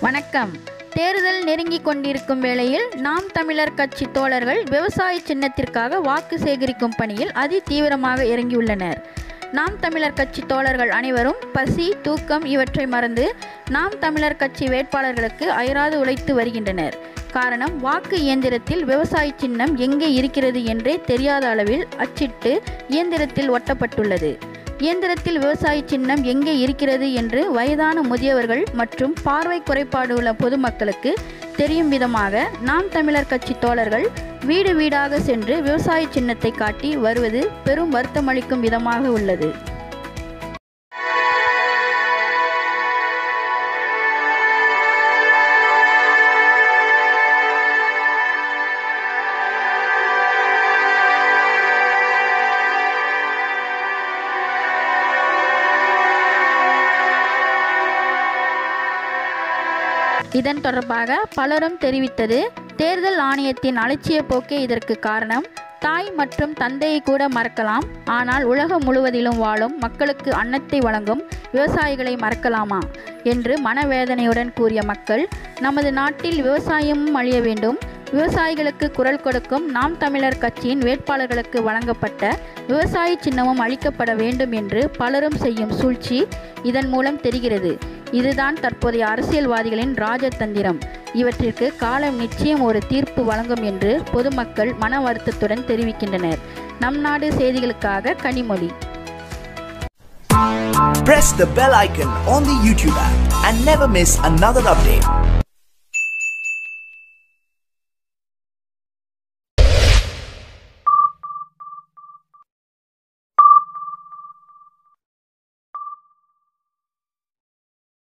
வணக்கம். தேர்தல் நெருங்கிக் கொண்டிருக்கும் வேளையில் நாம் தமிழர் கட்சி தோழர்கள் விவசாய சின்னத்திற்காக வாக்கு சேகரிக்கும் பணியில் அதி தீவிரமாக இறங்கியுள்ளனர். நாம் தமிழர் கட்சி தோழர்கள் அனைவரும் பசி தூக்கம் இவற்றை மறந்து நாம் தமிழர் கட்சி வேட்பாளர்களுக்கு அயராது உழைத்து வருகின்றனர். காரணம் வாக்கு இயந்திரத்தில் விவசாய சின்னம் எங்கே இருக்கிறது என்றே தெரியாத அளவில் அச்சிட்டு இயந்திரத்தில் ஒட்டப்பட்டுள்ளது. இயந்திரத்தில் விவசாய சின்னம் எங்கே இருக்கிறது என்று வயதான முதியவர்கள் மற்றும் பார்வை குறைபாடு உள்ள பொதுமக்களுக்கு தெரியும் விதமாக நாம் தமிழர் கட்சி தோழர்கள் வீடு வீடாக சென்று விவசாய சின்னத்தை காட்டி வருவது பெரும் வருத்தமளிக்கும் விதமாக உள்ளது. இதன் தொடர்பாக பலரும் தெரிவித்தது தேர்தல் ஆணையத்தின் அலட்சிய போக்கே இதற்கு காரணம். தாய் மற்றும் தந்தையை கூட மறக்கலாம். ஆனால் உலகம் முழுவதிலும் வாழும் மக்களுக்கு அன்னத்தை வழங்கும் விவசாயிகளை மறக்கலாமா? என்று மனவேதனையுடன் கூறிய மக்கள் நமது நாட்டில் விவசாயமும் அழிய வேண்டும். விவசாயிகளுக்கு குரல் கொடுக்கும் நாம் தமிழர் கட்சியின் வேட்பாளர்களுக்கு வழங்கப்பட்ட விவசாய சின்னமும் அளிக்கப்பட வேண்டும் என்று பலரும் செய்யும் சூழ்ச்சி இதன் மூலம் தெரிகிறது. இதுதான் தற்போதைய அரசியல்வாதிகளின் ராஜதந்திரம். இவற்றிற்கு காலம் நிச்சயம் ஒரு தீர்ப்பு வழங்கும் என்று பொதுமக்கள் மன வருத்தத்துடன் தெரிவிக்கின்றனர். நம் நாடு செய்திகளுக்காக Kanimozhi. Press the bell icon on the YouTube app and never miss another update.